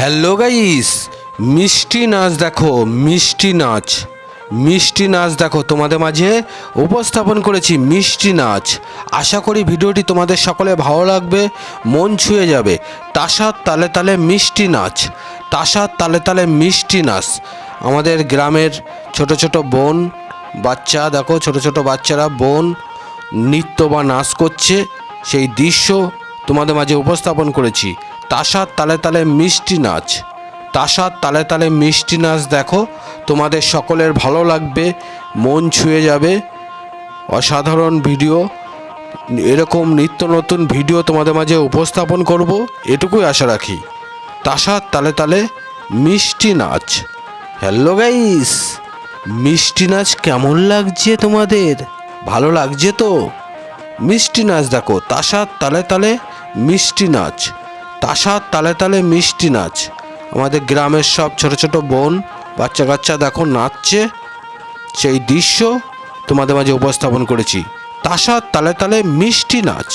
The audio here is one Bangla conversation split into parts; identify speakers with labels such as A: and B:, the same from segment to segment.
A: হ্যালো গাইস, মিষ্টি নাচ দেখো, মিষ্টি নাচ। মিষ্টি নাচ দেখো, তোমাদের মাঝে উপস্থাপন করেছি মিষ্টি নাচ। আশা করি ভিডিওটি তোমাদের সকলে ভালো লাগবে, মন ছুঁয়ে যাবে। তাসার তালে তালে মিষ্টি নাচ তাসার তালে তালে মিষ্টি নাচ। আমাদের গ্রামের ছোট ছোট বোন, বাচ্চা দেখো, ছোট ছোট বাচ্চারা বোন নৃত্য বা নাচ করছে। সেই দৃশ্য তোমাদের মাঝে উপস্থাপন করেছি। তাসার তালে তালে মিষ্টি নাচ। তাসার তালে তালে মিষ্টি নাচ দেখো, তোমাদের সকলের ভালো লাগবে, মন ছুঁয়ে যাবে। অসাধারণ ভিডিও। এরকম নিত্য নতুন ভিডিও তোমাদের মাঝে উপস্থাপন করব, এটুকুই আশা রাখি। তাসার তালে তালে মিষ্টি নাচ। হ্যালো গাইস, মিষ্টি নাচ কেমন লাগছে তোমাদের? ভালো লাগছে তো? মিষ্টি নাচ দেখো, তাসার তালে তালে মিষ্টি নাচ। তাসার তালে তালে মিষ্টি নাচ। আমাদের গ্রামের সব ছোট ছোট বোন বাচ্চা কাচ্চা দেখো নাচছে। সেই দৃশ্য তোমাদের মাঝে উপস্থাপন করেছি। তাসার তালে তালে মিষ্টি নাচ।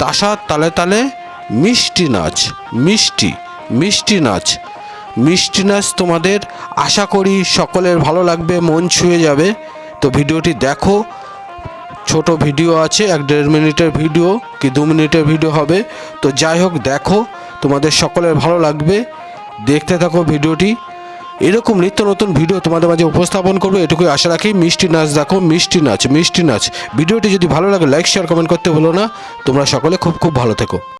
A: তাসার তালে তালে মিষ্টি নাচ। মিষ্টি মিষ্টি নাচ। মিষ্টি নাচ তোমাদের আশা করি সকলের ভালো লাগবে, মন ছুঁয়ে যাবে। তো ভিডিওটি দেখো ছোট ভিডিও আছে, এক দেড় মিনিটের ভিডিও কি দু মিনিটের ভিডিও হবে। তো যাই হোক, দেখো, তোমাদের সকলের ভালো লাগবে। দেখতে থাকো ভিডিওটি। এরকম নিত্য নতুন ভিডিও তোমাদের মাঝে উপস্থাপন করব, এটুকুই আশা রাখি। মিষ্টি নাচ দেখো, মিষ্টি নাচ মিষ্টি নাচ। ভিডিওটি যদি ভালো লাগে লাইক শেয়ার কমেন্ট করতে ভুলো না। তোমরা সকলে খুব খুব ভালো থেকো।